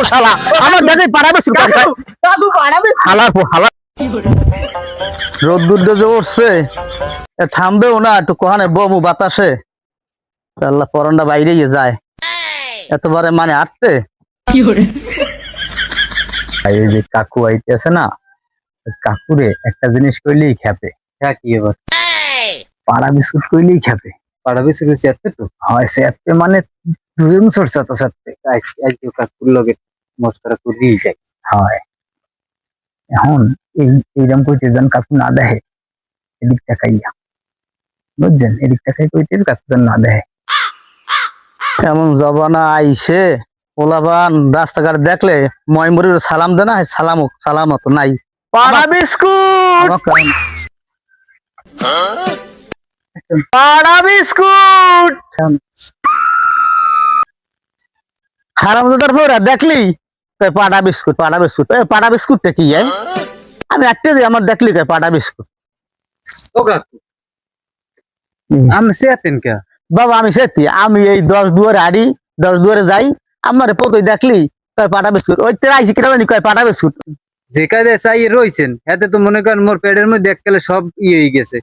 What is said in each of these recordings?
পোশালা আমার দেখে পাড়া বিস্কুট কাকু পাড়া বিস্কুট হালার পো হালার রোদ্দুর যে উঠছে থামবেও না একটু কহানে বমু বাতাসে। আল্লাহ পরনটা বাইরে গিয়ে যায়। এতবারে মানে আটতে এই যে কাকু আইতেছে না কাকুরে একটা জিনিস কইলেই খেপে। হ্যাঁ কি এবার পাড়া বিস্কুট কইলেই খেপে। পাড়া বিস্কুট চেতে তো? হয় সেতে মানে দুজন সরছে তো আজকে কাকুর লগে মস্করা করে যায়। হয়। এখন এই এইরকম কইতে যান কাকু না দেহে এদিক তাকাইয়া। বুঝছেন? এদিক তাকাই কইতে কাকু যেন না দেহে এমন জবানা আইসে পোলাবান রাস্তাঘাট দেখলে ময়মুরির সালাম দে না সালাম সালাম তো নাই। পাড়া বিস্কুট! আমার পাড়া বিস্কুট! হারামজাদার ফোরা দেখলি? পাড়া বিস্কুট পাড়া বিস্কুট। এ পাড়া বিস্কুটটা কি এ? আমি একটা যে আমার দেখলি কই পাড়া বিস্কুট। আমি চেতেন কে? বাবা আমি সত্যি আমি এই দশ দুয়ারে হাড়ি দশ দুয়ারে যাই আমার পতই দেখলি কয় পাটা বিস্কুট। ওই তেরা আইসি কেটে জানি কয় পাটা বিস্কুট। যে কাজে চাইয়ে রইছেন এতে তো মনে করেন মোর পেটের মধ্যে এককালে সব ইয়ে হয়ে গেছে।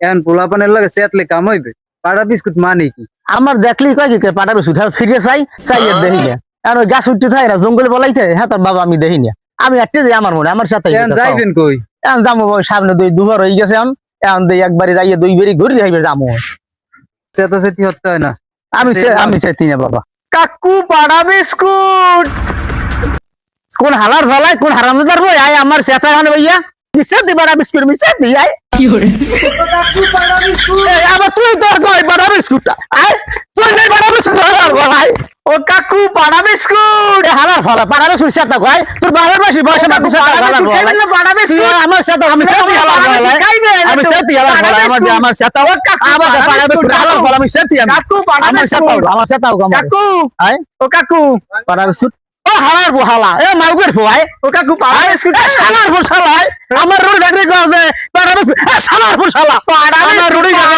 এখন পোলাপানের লাগে চেতলে কাম হইবে? পাড়া বিস্কুট মানে কি? আমার দেখলি কয় কি পাটা বিস্কুট। হ্যাঁ ফিরে চাই চাই দেখি আর ওই গাছ উঠতে থাকে না জঙ্গলে বলাইছে হ্যাঁ তোর বাবা আমি দেখি না। আমি একটা যে আমার মনে আমার সাথে যাইবেন কই? এখন যাব সামনে দুই দুবার হয়ে গেছে এখন। এখন দুই একবারে যাইয়ে দুই বেরি ঘুরে যাইবে যাব চেতা চেতি হতে হয় না? আমি আমি সেতি না বাবা। কাকু পাড়া বিস্কুট! কোন হালার ভালাই কোন হারামদার বই আয় আমার সেতা এখন ভাইয়া। মিশে দি বিস্কুট মিশে দি আয়। কাকু পাড়া বিস্কুট আবার তুই তোর কই বড় বিস্কুটটা আয় তুই নেই বড় বিস্কুট হালার ভাই ও কাকু পাড়া বিস্কুট এ হালার ফলা পাড়াবে বিস্কুট সাথে কয় তোর বাবার বাসি বসে না সাথে হালার ফলা পাড়া তুই আমার সাথে আমি সাথে হালার ফলা আমি সাথে হালার ফলা আমার আমার সাথে আমার পাড়াবে বিস্কুট হালার ফলা আমি সাথে আমি কাকু পাড়াবে আমার সাথে আমার সাথে কাকু। আয়। ও কাকু। পাড়াবে বিস্কুট বু হালা এ মাউগের ফুয়াই ও কাকু পাড়া বিস্কুট এ শালার বু শালাই আমার রোড চাকরি করে এ শালার বু শালা আমার রোডি যাবে।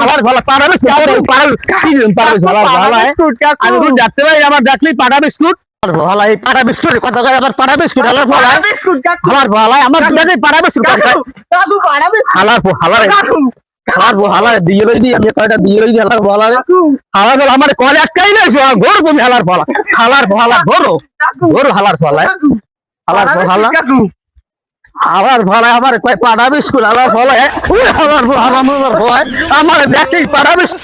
হালার ফলা পাড়া বিস্কুট পাড়া কি পাড়া বিস্কুট হালার পাড়া ফলা বিস্কুট কাকু আমি তো যাতে ভাই আমার দেখলি পাড়া বিস্কুট ভালো এই পাড়া বিস্কুট কথা কয় আবার পাড়া বিস্কুট হালার পাড়া বিস্কুট হালার আমার পাড়া বিস্কুট হালার হালার হালার হালার দিয়ে লই দি আমি কয়টা দিয়ে হালার ফলা হালার। ফলা আমার কলে একটাই নাই সো ঘোর তুমি হালার ফলা হালার ফলা ঘোরো ঘোর হালার ফলা হালার ফো হালার ফলা আমার কয় পাড়া স্কুল হালার ফলা হালার ফলা আমার বিস্কুট।